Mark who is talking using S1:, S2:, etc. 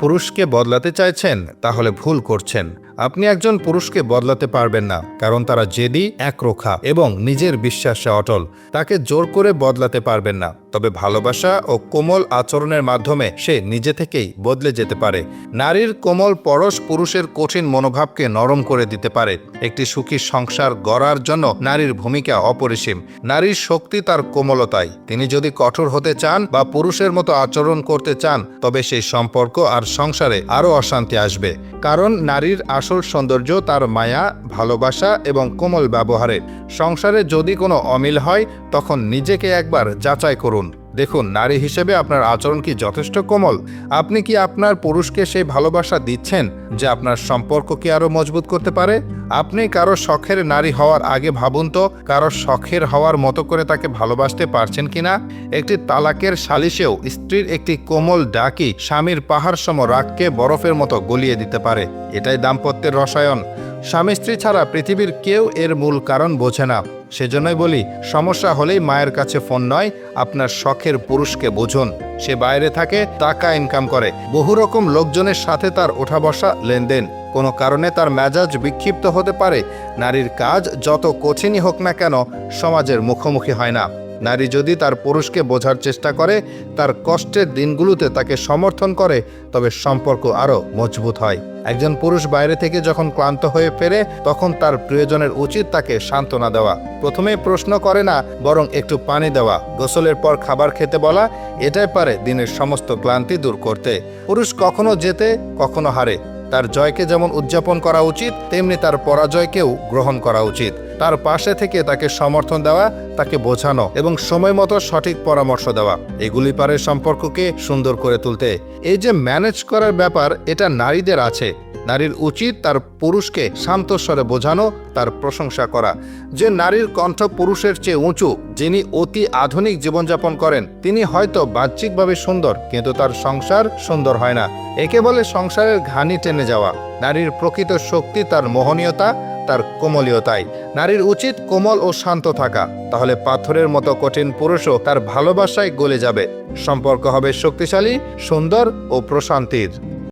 S1: পুরুষকে বদলাতে চাইছেন তাহলে ভুল করছেন। আপনি একজন পুরুষকে বদলাতে পারবেন না, কারণ তারা জেদি, একরোখা এবং নিজের বিশ্বাসে অটল। তাকে জোর করে বদলাতে পারবেন না, তবে ভালোবাসা ও কোমল আচরণের মাধ্যমে সে নিজে থেকেই বদলে যেতে পারে। নারীর কোমল পরশ পুরুষের কঠিন মনোভাবকে নরম করে দিতে পারে। একটি সুখী সংসার গড়ার জন্য নারীর ভূমিকা অপরিসীম। নারীর শক্তি তার কোমলতায় তিনি যদি কঠোর হতে চান বা পুরুষের মতো আচরণ করতে চান, তবে সেই সম্পর্ক আর সংসারে আরও অশান্তি আসবে। কারণ নারীর আসল সৌন্দর্য তার মায়া, ভালোবাসা এবং কোমল ব্যবহারে। সংসারে যদি কোনো অমিল হয়, তখন নিজেকে একবার যাচাই করুন। দেখুন, নারী হিসেবে আপনার আচরণ কি যথেষ্ট কোমল? আপনি কি আপনার পুরুষকে সেই ভালোবাসা দিচ্ছেন যে আপনার সম্পর্ককে আরও মজবুত করতে পারে? আপনি কারও শখের নারী হওয়ার আগে ভাবুন তো, কারও শখের হওয়ার মতো করে তাকে ভালোবাসতে পারছেন কিনা একটি তালাকের সালিশেও স্ত্রীর একটি কোমল ডাকি স্বামীর পাহাড় সম রাগকে বরফের মতো গলিয়ে দিতে পারে। এটাই দাম্পত্যের রসায়ন। স্বামী স্ত্রী ছাড়া পৃথিবীর কেউ এর মূল কারণ বোঝে না। সেজন্যই বলি, সমস্যা হলেই মায়ের কাছে ফোন নয়, আপনার শখের পুরুষকে বুঝুন। সে বাইরে থাকে, টাকা ইনকাম করে। বহু রকম লোকজনের সাথে তার ওঠা বসা লেনদেন। কোনো কারণে তার মেজাজ বিক্ষিপ্ত হতে পারে। নারীর কাজ যত কঠিনই হোক না কেন, সমাজের মুখোমুখি হয় না। নারী যদি তার পুরুষকে বোঝার চেষ্টা করে, তার কষ্টের দিনগুলোতে তাকে সমর্থন করে, তবে সম্পর্ক আরও মজবুত হয়। একজন পুরুষ বাইরে থেকে যখন ক্লান্ত হয়ে ফেরে, তখন তার প্রিয়জনের উচিত তাকে সান্ত্বনা দেওয়া। প্রথমে প্রশ্ন করে না, বরং একটু পানি দেওয়া। গোসলের পর খাবার খেতে বলা, এটাই পারে দিনের সমস্ত ক্লান্তি দূর করতে। পুরুষ কখনো জেতে কখনো হারে। তার জয়কে যেমন উদযাপন করা উচিত, তেমনি তার পরাজয়কেও গ্রহণ করা উচিত। তার পাশে থেকে তাকে সমর্থন দেওয়া, তাকে বোঝানো এবং সময় মতো সঠিক পরামর্শ দেওয়া। এগুলি পারে সম্পর্ককে সুন্দর করে তুলতে। এই যে ম্যানেজ করার ব্যাপার, এটা নারীদের আছে। নারীর উচিত তার পুরুষকে শান্ত স্বরে বোঝানো, তার প্রশংসা করা। যে নারীর কণ্ঠ পুরুষের চেয়ে উঁচু, যিনি অতি আধুনিক জীবনযাপন করেন, তিনি হয়তো বাহ্যিকভাবে সুন্দর, কিন্তু তার সংসার সুন্দর হয় না। একে বলে সংসারের ঘানি টেনে যাওয়া। নারীর প্রকৃত শক্তি তার মোহনীয়তা তার কোমলীয়তায় নারীর উচিত কোমল ও শান্ত থাকা। তাহলে পাথরের মতো কঠিন পুরুষও তার ভালোবাসায় গলে যাবে। সম্পর্ক হবে শক্তিশালী, সুন্দর ও প্রশান্তির।